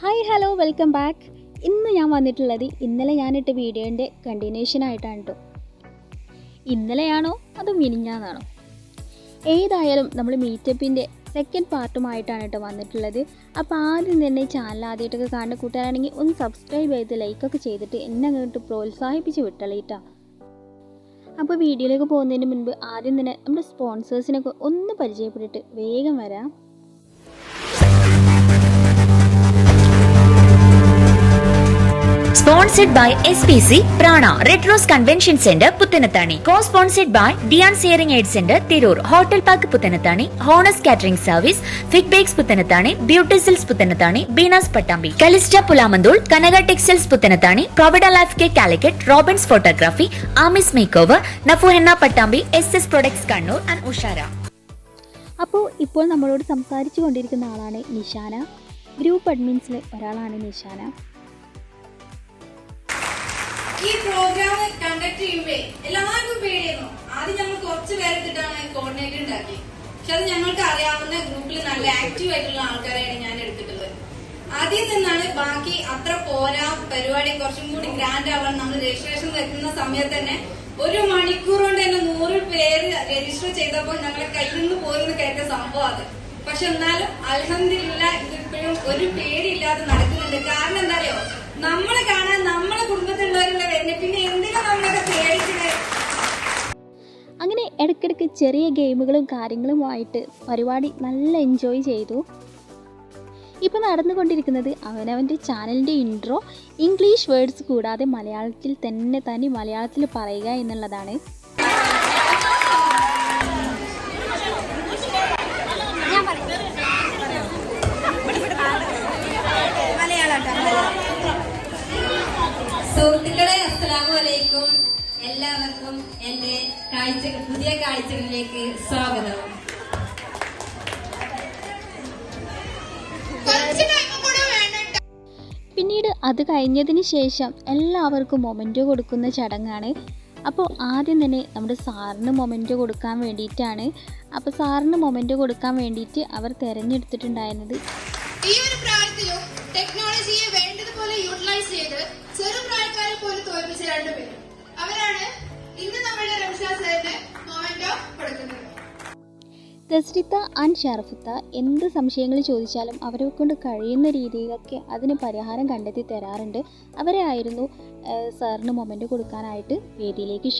Hi hello welcome back ഇന്ന് ഞാൻ വന്നിട്ടുള്ളത് ഇന്നലെ ഞാനിട്ട വീഡിയോന്റെ കണ്ടിന്യൂഷൻ ആയിട്ടാണ് കേട്ടോ ഇന്നലെയാണോ അതോ മിനിഞ്ഞാന്നാണോ? ഏതായാലും നമ്മൾ മീറ്റപ്പിന്റെ സെക്കൻഡ് പാർട്ടുമായിട്ടാണ് കേട്ടോ വന്നിട്ടുള്ളത്. അപ്പോൾ ആദ്യം തന്നെ ചാനൽ ആദ്യമായിട്ടൊക്കെ കാണുന്ന കൂട്ടുകാരാണെങ്കിൽ ഒന്ന് സബ്സ്ക്രൈബ് ചെയ്ത് ലൈക്കൊക്കെ ചെയ്തിട്ട് എന്നെ അങ്ങോട്ട് പ്രോത്സാഹിപ്പിച്ച് വിട്ടളയിട്ടാ അപ്പോൾ വീഡിയോയിലേക്ക് പോകുന്നതിന് മുൻപ് ആദ്യം തന്നെ നമ്മുടെ സ്പോൺസേഴ്സിനൊക്കെ ഒന്ന് പരിചയപ്പെട്ടിട്ട് വേഗം വരാം. Sponsored by S P C Prana red rose convention centre Puthanathani co sponsored by ഡിയാൻ സിയറിംഗ് aid centre Tirur hotel park Puthanathani honest catering service ഫിഗ്ബേക്സ് പുത്തനത്താണി ബ്യൂട്ടിസിൽസ് പുത്തനത്താണി ബീനാസ് പട്ടാമ്പി കലിസ്റ്റ Pulamanthole Kanaka textiles Puthanathani പ്രൊവിഡ life K Calicut Robin's photography ആമിസ് make over നഫുഹെന്ന Pattambi S S products Kannur and ഉഷാര അപ്പോൾ ഇപ്പോൾ നമ്മളോട് സംസാരിച്ചു കൊണ്ടിരിക്കുന്ന ആളാണ് Nishana. Group അഡ്മിൻസിലെ ഒരാളാണ് നിഷാന. ഈ പ്രോഗ്രാം കണ്ടക്ട് ചെയ്യുമ്പേ എല്ലാവർക്കും പേടിയായിരുന്നു. ആദ്യം ഞങ്ങൾ കുറച്ച് പേരെത്തിട്ടാണ് കോർഡിനേറ്റർ ഉണ്ടാക്കി. പക്ഷെ അത് ഞങ്ങൾക്ക് അറിയാവുന്ന ഗ്രൂപ്പിൽ നല്ല ആക്റ്റീവ് ആയിട്ടുള്ള ആൾക്കാരെയാണ് ഞാൻ എടുത്തിട്ടുള്ളത്. ആദ്യം നിന്നാണ് ബാക്കി അത്ര പോരാ പരിപാടി കുറച്ചും കൂടി ഗ്രാൻഡ് ആവാൻ നമ്മൾ രജിസ്ട്രേഷൻ എത്തുന്ന സമയത്ത് തന്നെ ഒരു മണിക്കൂർ കൊണ്ട് തന്നെ നൂറ് പേര് രജിസ്റ്റർ ചെയ്തപ്പോൾ ഞങ്ങളെ കയ്യിൽ നിന്ന് പോയിരുന്നു കേട്ട സംഭവം അത്. പക്ഷെ എന്നാലും അലഹമില്ല ഇതിപ്പോഴും ഒരു പേടിയില്ലാതെ നടക്കുന്നുണ്ട്. കാരണം എന്താ നമ്മളെ കാണാൻ നമ്മളെ കുടുംബത്തിലുള്ളവരുള്ള വരുന്നത് പിന്നെ എന്തിനാ നമ്മളൊക്കെ പേടിച്ചത് അങ്ങനെ ഇടയ്ക്കിടയ്ക്ക് ചെറിയ ഗെയിമുകളും കാര്യങ്ങളുമായിട്ട് പരിപാടി നല്ല എൻജോയ് ചെയ്തു. ഇപ്പോൾ നടന്നുകൊണ്ടിരിക്കുന്നത് അവനവന്റെ ചാനലിന്റെ ഇൻട്രോ ഇംഗ്ലീഷ് വേർഡ്സ് കൂടാതെ മലയാളത്തിൽ തന്നെ തനി മലയാളത്തിൽ പറയുക എന്നുള്ളതാണ്. എന്റെ കാഴ്ചകൾ പുതിയ കാഴ്ചകളിലേക്ക് സ്വാഗതം. പിന്നീട് അത് കഴിഞ്ഞതിന് ശേഷം എല്ലാവർക്കും മൊമെന്റോ കൊടുക്കുന്ന ചടങ്ങാണ്. അപ്പോൾ ആദ്യം തന്നെ നമ്മുടെ സാറിന് മൊമെന്റോ കൊടുക്കാൻ വേണ്ടിയിട്ടാണ്. അപ്പോൾ സാറിന് മൊമെന്റോ കൊടുക്കാൻ വേണ്ടിയിട്ട് അവർ തിരഞ്ഞെടുത്തിട്ടുണ്ടായിരുന്നത്. ഈ ഒരു പ്രായത്തിലും ടെക്നോളജിയെ വേണ്ടതുപോലെ യൂട്ടിലൈസ് ചെയ്ത് ചെറുപ്രായക്കാരെ പോലും തോൽപ്പിച്ച രണ്ടുപേരും അവരാണ് ഇന്ന് കൊടുക്കുന്നത് തസ്രിത്ത ആൻഡ് ഷറഫത്ത എന്ത് സംശയങ്ങൾ ചോദിച്ചാലും അവരെ കൊണ്ട് കഴിയുന്ന രീതിയിലൊക്കെ അതിന് പരിഹാരം കണ്ടെത്തി തരാറുണ്ട്. അവരെ ആയിരുന്നു സാറിന് മൊമെന്റ് കൊടുക്കാനായിട്ട് വേദിയിലേക്ക്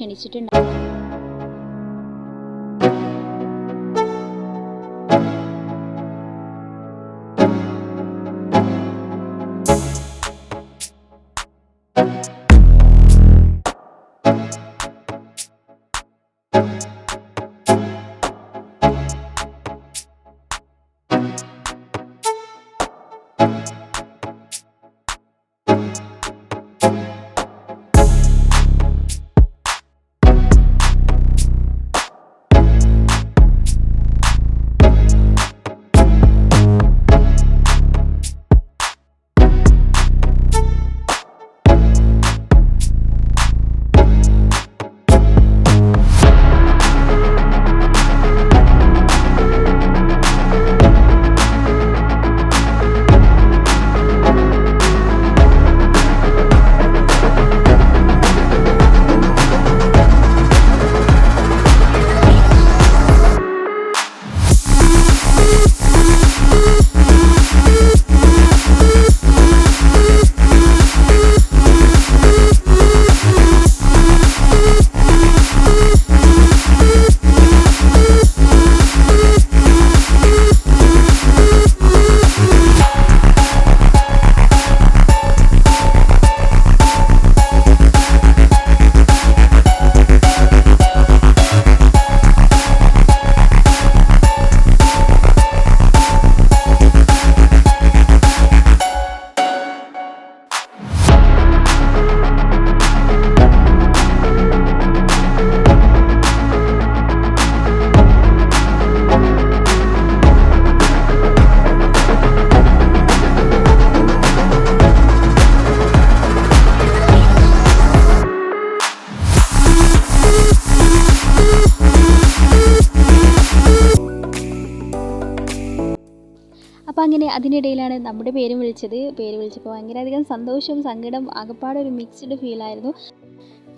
ക്ഷണിച്ചിട്ടുണ്ട് അതിനിടയിലാണ് നമ്മുടെ പേര് വിളിച്ചത്. പേര് വിളിച്ചപ്പോൾ ഭയങ്കര അധികം സന്തോഷവും സങ്കടം ആകപ്പാടെ ഒരു മിക്സ്ഡ് ഫീലായിരുന്നു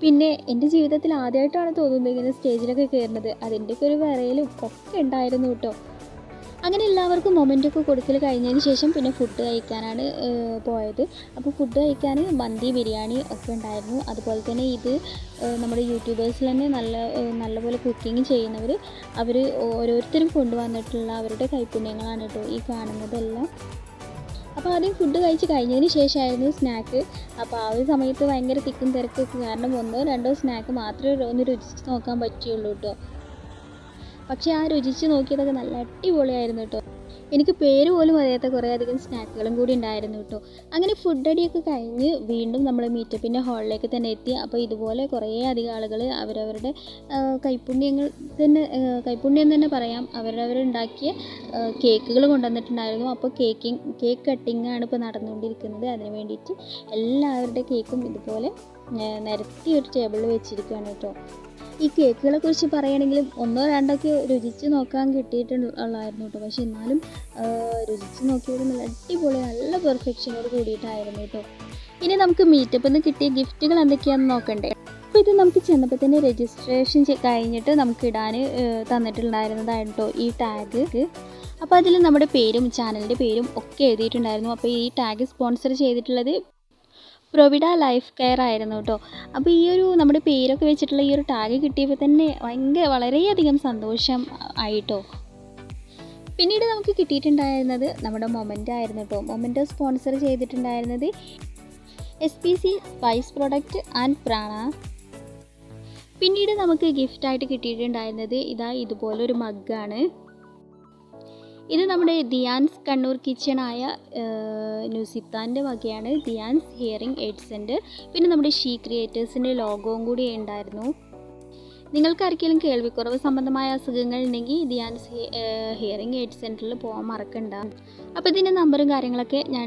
പിന്നെ എന്റെ ജീവിതത്തിൽ ആദ്യമായിട്ടാണ് തോന്നുന്നത് ഇങ്ങനെ സ്റ്റേജിലൊക്കെ കയറുന്നത് അതിന്റെയൊക്കെ ഒരു വിറയലും ഒക്കെ ഉണ്ടായിരുന്നു കേട്ടോ. അങ്ങനെ എല്ലാവർക്കും മൊമെന്റൊക്കെ കൊടുക്കൽ കഴിഞ്ഞതിന് ശേഷം പിന്നെ ഫുഡ് കഴിക്കാനാണ് പോയത്. അപ്പോൾ ഫുഡ് കഴിക്കാൻ മന്തി ബിരിയാണി ഒക്കെ ഉണ്ടായിരുന്നു. അതുപോലെ തന്നെ ഇത് നമ്മുടെ യൂട്യൂബേഴ്സിൽ തന്നെ നല്ല നല്ലപോലെ കുക്കിംഗ് ചെയ്യുന്നവർ അവർ ഓരോരുത്തരും കൊണ്ടുവന്നിട്ടുള്ള അവരുടെ കൈപ്പുണ്യങ്ങളാണ് കേട്ടോ ഈ കാണുന്നതെല്ലാം. അപ്പോൾ ആദ്യം ഫുഡ് കഴിച്ച് കഴിഞ്ഞതിന് ശേഷമായിരുന്നു സ്നാക്ക് അപ്പോൾ ആ ഒരു സമയത്ത് ഭയങ്കര തിക്കും തിരക്കും കാരണം ഒന്നോ രണ്ടോ സ്നാക്ക് മാത്രമേ ഒന്ന് രുചിച്ച് നോക്കാൻ പറ്റുള്ളൂ കേട്ടോ. പക്ഷേ ആ രുചിച്ച് നോക്കിയതൊക്കെ നല്ല അടിപൊളിയായിരുന്നു കേട്ടോ. എനിക്ക് പേര് പോലും അറിയാത്ത കുറേ അധികം സ്നാക്കുകളും കൂടി ഉണ്ടായിരുന്നു കേട്ടോ. അങ്ങനെ ഫുഡ് അടിയൊക്കെ കഴിഞ്ഞ് വീണ്ടും നമ്മൾ മീറ്റപ്പിന്റെ ഹാളിലേക്ക് തന്നെ എത്തി. അപ്പോൾ ഇതുപോലെ കുറേ അധികം ആളുകൾ അവരവരുടെ കൈപ്പുണ്യങ്ങൾ തന്നെ കൈപ്പുണ്യം തന്നെ പറയാം. അവരവരുണ്ടാക്കിയ കേക്കുകൾ കൊണ്ടുവന്നിട്ടുണ്ടായിരുന്നു. അപ്പോൾ കേക്കിങ് കേക്ക് കട്ടിങ്ങാണ് ഇപ്പോൾ നടന്നുകൊണ്ടിരിക്കുന്നത്. അതിന് വേണ്ടിയിട്ട് എല്ലാവരുടെ കേക്കും ഇതുപോലെ നിരത്തി ഒരു ടേബിളിൽ വെച്ചിരിക്കുകയാണ് കേട്ടോ. ഈ കേക്കുകളെ കുറിച്ച് പറയുകയാണെങ്കിലും ഒന്നോ രണ്ടൊക്കെ രുചിച്ച് നോക്കാൻ കിട്ടിയിട്ടുള്ളായിരുന്നു കേട്ടോ. പക്ഷെ എന്നാലും രുചിച്ച് നോക്കിയത് നല്ല അടിപൊളി നല്ല പെർഫെക്ഷനോട് കൂടിയിട്ടായിരുന്നു കേട്ടോ. ഇനി നമുക്ക് മീറ്റപ്പിൽ നിന്ന് കിട്ടിയ ഗിഫ്റ്റുകൾ എന്തൊക്കെയാണെന്ന് നോക്കണ്ടേ? അപ്പോൾ ഇത് നമുക്ക് ചെന്നപ്പോൾ തന്നെ രജിസ്ട്രേഷൻ കഴിഞ്ഞിട്ട് നമുക്ക് ഇടാൻ തന്നിട്ടുണ്ടായിരുന്നതാണ് കേട്ടോ ഈ ടാഗ് അപ്പോൾ അതിൽ നമ്മുടെ പേരും ചാനലിന്റെ പേരും ഒക്കെ എഴുതിയിട്ടുണ്ടായിരുന്നു. അപ്പോൾ ഈ ടാഗ് സ്പോൺസർ ചെയ്തിട്ടുള്ളത് പ്രൊവിഡ ലൈഫ് കെയർ ആയിരുന്നു കേട്ടോ. അപ്പോൾ ഈ ഒരു നമ്മുടെ പേരൊക്കെ വെച്ചിട്ടുള്ള ഈ ഒരു ടാഗ് കിട്ടിയപ്പോൾ തന്നെ ഭയങ്കര വളരെയധികം സന്തോഷം ആയിട്ടോ. പിന്നീട് നമുക്ക് കിട്ടിയിട്ടുണ്ടായിരുന്നത് നമ്മുടെ മൊമെന്റ് ആയിരുന്നു കേട്ടോ. മൊമെന്റ് സ്പോൺസർ ചെയ്തിട്ടുണ്ടായിരുന്നത് S P C spice product and പ്രാണ പിന്നീട് നമുക്ക് ഗിഫ്റ്റായിട്ട് കിട്ടിയിട്ടുണ്ടായിരുന്നത് ഇതാ ഇതുപോലൊരു മഗ്ഗാണ് ഇത് നമ്മുടെ ദിയാൻസ് കണ്ണൂർ കിച്ചണായ ന്യൂസിത്താന്റെ വകയാണ്. ദിയാൻസ് ഹിയറിംഗ് എയ്ഡ് സെന്റർ പിന്നെ നമ്മുടെ ഷീ ക്രിയേറ്റേഴ്സിന്റെ ലോഗോവും കൂടി ഉണ്ടായിരുന്നു. നിങ്ങൾക്ക് ആർക്കെങ്കിലും കേൾവിക്കുറവ് സംബന്ധമായ അസുഖങ്ങൾ ഉണ്ടെങ്കിൽ ദിയാൻസ് ഹിയറിംഗ് എയ്ഡ് സെന്ററിൽ പോകാൻ മറക്കണ്ട. അപ്പോൾ ഇതിന്റെ നമ്പറും കാര്യങ്ങളൊക്കെ ഞാൻ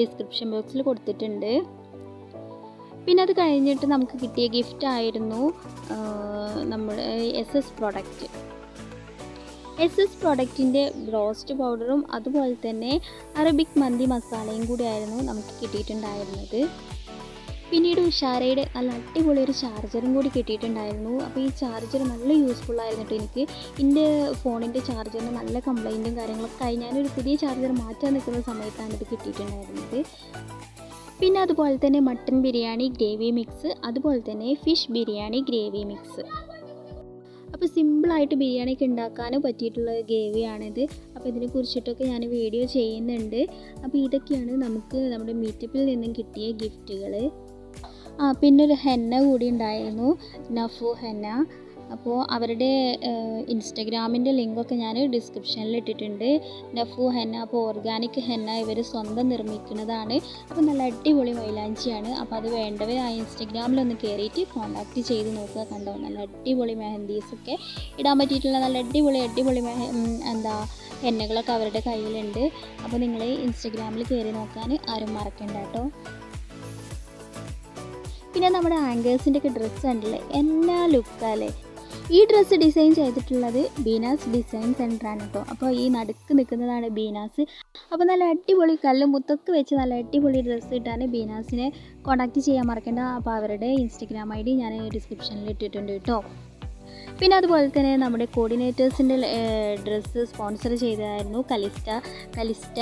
ഡിസ്ക്രിപ്ഷൻ ബോക്സിൽ കൊടുത്തിട്ടുണ്ട്. പിന്നെ അത് കഴിഞ്ഞിട്ട് നമുക്ക് കിട്ടിയ ഗിഫ്റ്റ് ആയിരുന്നു നമ്മുടെ S S product. S S പ്രൊഡക്റ്റിന്റെ broast പൗഡറും അതുപോലെ തന്നെ അറബിക് മന്തി മസാലയും കൂടിയായിരുന്നു നമുക്ക് കിട്ടിയിട്ടുണ്ടായിരുന്നത്. പിന്നീട് ഉഷാരയുടെ നല്ല അടിപൊളി ഒരു ചാർജറും കൂടി കിട്ടിയിട്ടുണ്ടായിരുന്നു. അപ്പോൾ ഈ ചാർജർ നല്ല യൂസ്ഫുൾ ആയിരുന്നു എനിക്ക്. എന്റെ ഫോണിന്റെ ചാർജറിന് നല്ല കംപ്ലൈന്റും കാര്യങ്ങളൊക്കെ ആയി. ഞാനൊരു പുതിയ ചാർജർ മാറ്റാൻ നിൽക്കുന്ന സമയത്താണ് ഇത് കിട്ടിയിട്ടുണ്ടായിരുന്നത്. പിന്നെ അതുപോലെ തന്നെ മട്ടൻ ബിരിയാണി ഗ്രേവി മിക്സ് അതുപോലെ തന്നെ ഫിഷ് ബിരിയാണി ഗ്രേവി മിക്സ്. അപ്പോൾ സിമ്പിളായിട്ട് ബിരിയാണിയൊക്കെ ഉണ്ടാക്കാനും പറ്റിയിട്ടുള്ള ഗേവിയാണിത് അപ്പോൾ ഇതിനെ കുറിച്ചിട്ടൊക്കെ ഞാൻ വീഡിയോ ചെയ്യുന്നുണ്ട്. അപ്പോൾ ഇതൊക്കെയാണ് നമുക്ക് നമ്മുടെ മീറ്റപ്പിൽ നിന്നും കിട്ടിയ ഗിഫ്റ്റുകൾ ആ പിന്നെ ഒരു ഹെന്ന കൂടി ഉണ്ടായിരുന്നു. നഫു ഹെന്ന. അപ്പോൾ അവരുടെ ഇൻസ്റ്റഗ്രാമിന്റെ ലിങ്കൊക്കെ ഞാൻ ഡിസ്ക്രിപ്ഷനിൽ ഇട്ടിട്ടുണ്ട്. നഫു ഹെന്ന അപ്പോൾ ഓർഗാനിക് ഹെന്ന ഇവർ സ്വന്തം നിർമ്മിക്കുന്നതാണ്. അപ്പോൾ നല്ല അടിപൊളി മൈലാഞ്ചിയാണ്. അപ്പോൾ അത് വേണ്ടവർ ആ ഇൻസ്റ്റഗ്രാമിലൊന്ന് കയറിയിട്ട് കോൺടാക്റ്റ് ചെയ്ത് നോക്കുക കണ്ടോ? നല്ല അടിപൊളി മെഹന്തീസൊക്കെ ഇടാൻ പറ്റിയിട്ടുള്ള നല്ല അടിപൊളി അടിപൊളി മെഹ എന്താ ഹെന്നകളൊക്കെ അവരുടെ കയ്യിലുണ്ട്. അപ്പോൾ നിങ്ങൾ ഇൻസ്റ്റഗ്രാമിൽ കയറി നോക്കാൻ ആരും മറക്കണ്ട കേട്ടോ. പിന്നെ നമ്മുടെ ആങ്കേഴ്സിന്റെ ഒക്കെ ഡ്രസ്സ് കണ്ടില്ലേ? എല്ലാ ലുക്കല്ലേ ഈ ഡ്രസ്സ് ഡിസൈൻ ചെയ്തിട്ടുള്ളത് ബീനാസ് ഡിസൈൻ സെന്ററാണ് കേട്ടോ അപ്പോൾ ഈ നടുക്ക് നിൽക്കുന്നതാണ് ബീനാസ്. അപ്പോൾ നല്ല അടിപൊളി കല്ല് മുത്തൊക്കെ വെച്ച് നല്ല അടിപൊളി ഡ്രസ്സ് ഇട്ടാണ് ബീനാസിനെ കോൺടാക്റ്റ് ചെയ്യാൻ മറക്കേണ്ട. അപ്പോൾ അവരുടെ ഇൻസ്റ്റഗ്രാം ഐ ഡി ഞാൻ ഡിസ്ക്രിപ്ഷനിൽ ഇട്ടിട്ടുണ്ട് കേട്ടോ പിന്നെ അതുപോലെ തന്നെ നമ്മുടെ കോർഡിനേറ്റേഴ്സിന്റെ ഡ്രസ്സ് സ്പോൺസർ ചെയ്തതായിരുന്നു കലിസ്റ്റ. കലിസ്റ്റ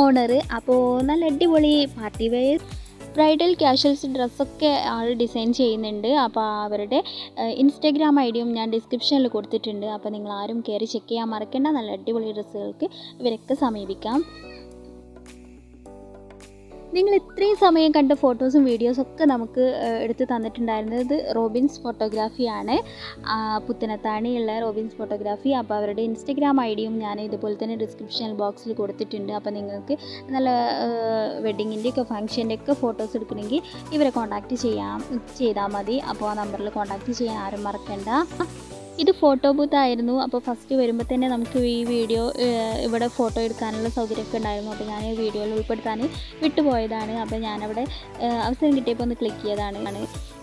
ഓണർ അപ്പോൾ നല്ല അടിപൊളി പാർട്ടി വെയർ ബ്രൈഡൽ ക്യാഷ്വൽസ് ഡ്രസ്സൊക്കെ ആൾ ഡിസൈൻ ചെയ്യുന്നുണ്ട്. അപ്പോൾ അവരുടെ ഇൻസ്റ്റാഗ്രാം ഐ ഡിയും ഞാൻ ഡിസ്ക്രിപ്ഷനിൽ കൊടുത്തിട്ടുണ്ട്. അപ്പോൾ നിങ്ങൾ ആരും കയറി ചെക്ക് ചെയ്യാൻ മറക്കേണ്ട. നല്ല അടിപൊളി ഡ്രസ്സുകൾക്ക് ഇവരൊക്കെ സമീപിക്കാം. നിങ്ങൾ ഇത്രയും സമയം കണ്ട ഫോട്ടോസും വീഡിയോസും ഒക്കെ നമുക്ക് എടുത്ത് തന്നിട്ടുണ്ടായിരുന്നത് റോബിൻസ് ഫോട്ടോഗ്രാഫിയാണ് പുത്തനത്താണിയുള്ള റോബിൻസ് ഫോട്ടോഗ്രാഫി അപ്പോൾ അവരുടെ ഇൻസ്റ്റഗ്രാം ഐ ഡിയും ഞാൻ ഇതുപോലെ തന്നെ ഡിസ്ക്രിപ്ഷൻ ബോക്സിൽ കൊടുത്തിട്ടുണ്ട്. അപ്പോൾ നിങ്ങൾക്ക് നല്ല വെഡ്ഡിങ്ങിന്റെ ഒക്കെ ഫംഗ്ഷന്റെ ഒക്കെ ഫോട്ടോസ് എടുക്കണമെങ്കിൽ ഇവരെ കോൺടാക്റ്റ് ചെയ്യാം ചെയ്താൽ മതി. അപ്പോൾ ആ നമ്പറിൽ കോൺടാക്റ്റ് ചെയ്യാൻ ആരും മറക്കണ്ട. ഇത് ഫോട്ടോ ബൂത്ത് ആയിരുന്നു. അപ്പോൾ ഫസ്റ്റ് വരുമ്പോൾ തന്നെ നമുക്ക് ഈ വീഡിയോ ഇവിടെ ഫോട്ടോ എടുക്കാനുള്ള സൗകര്യമൊക്കെ ഉണ്ടായിരുന്നു. അപ്പോൾ ഞാൻ വീഡിയോയിൽ ഉൾപ്പെടുത്താൻ വിട്ടുപോയതാണ്. അപ്പോൾ ഞാനവിടെ അവസരം കിട്ടിയപ്പോൾ ഒന്ന് ക്ലിക്ക് ചെയ്തതാണ്.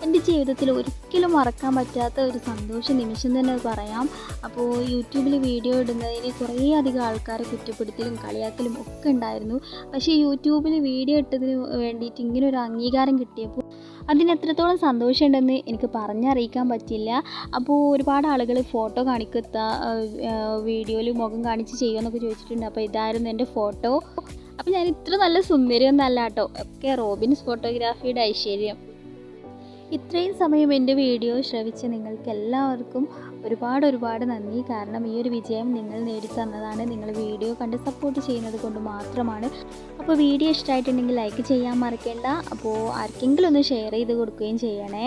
എന്റെ ജീവിതത്തിൽ ഒരിക്കലും മറക്കാൻ പറ്റാത്ത ഒരു സന്തോഷ നിമിഷം തന്നെ പറയാം. അപ്പോൾ യൂട്യൂബിൽ വീഡിയോ ഇടുന്നതിന് കുറേ അധികം ആൾക്കാരെ കുറ്റപ്പെടുത്തലും കളിയാക്കലും ഒക്കെ ഉണ്ടായിരുന്നു. പക്ഷേ യൂട്യൂബിൽ വീഡിയോ ഇട്ടതിന് വേണ്ടിയിട്ട് ഇങ്ങനെ ഒരു അംഗീകാരം കിട്ടിയപ്പോൾ അതിന് എത്രത്തോളം സന്തോഷമുണ്ടെന്ന് എനിക്ക് പറഞ്ഞറിയിക്കാൻ പറ്റില്ല. അപ്പോൾ ഒരുപാട് ആളുകൾ ഫോട്ടോ കാണിക്കത്ത വീഡിയോയിൽ മുഖം കാണിച്ച് ചെയ്യുമെന്നൊക്കെ ചോദിച്ചിട്ടുണ്ട്. അപ്പോൾ ഇതായിരുന്നു എന്റെ ഫോട്ടോ. അപ്പോൾ ഞാൻ ഇത്ര നല്ല സുന്ദരിയൊന്നല്ല കേട്ടോ. ഒക്കെ റോബിൻസ് ഫോട്ടോഗ്രാഫിയുടെ ഐശ്വര്യം. ഇത്രയും സമയം എന്റെ വീഡിയോ ശ്രവിച്ച് നിങ്ങൾക്ക് എല്ലാവർക്കും ഒരുപാട് ഒരുപാട് നന്ദി. കാരണം ഈ ഒരു വിജയം നിങ്ങൾ നേടിത്തന്നതാണ്. നിങ്ങൾ വീഡിയോ കണ്ട് സപ്പോർട്ട് ചെയ്യുന്നത് കൊണ്ട് മാത്രമാണ്. അപ്പോൾ വീഡിയോ ഇഷ്ടമായിട്ടുണ്ടെങ്കിൽ ലൈക്ക് ചെയ്യാൻ മറക്കേണ്ട. അപ്പോൾ ആർക്കെങ്കിലും ഒന്ന് ഷെയർ ചെയ്ത് കൊടുക്കുകയും ചെയ്യണേ.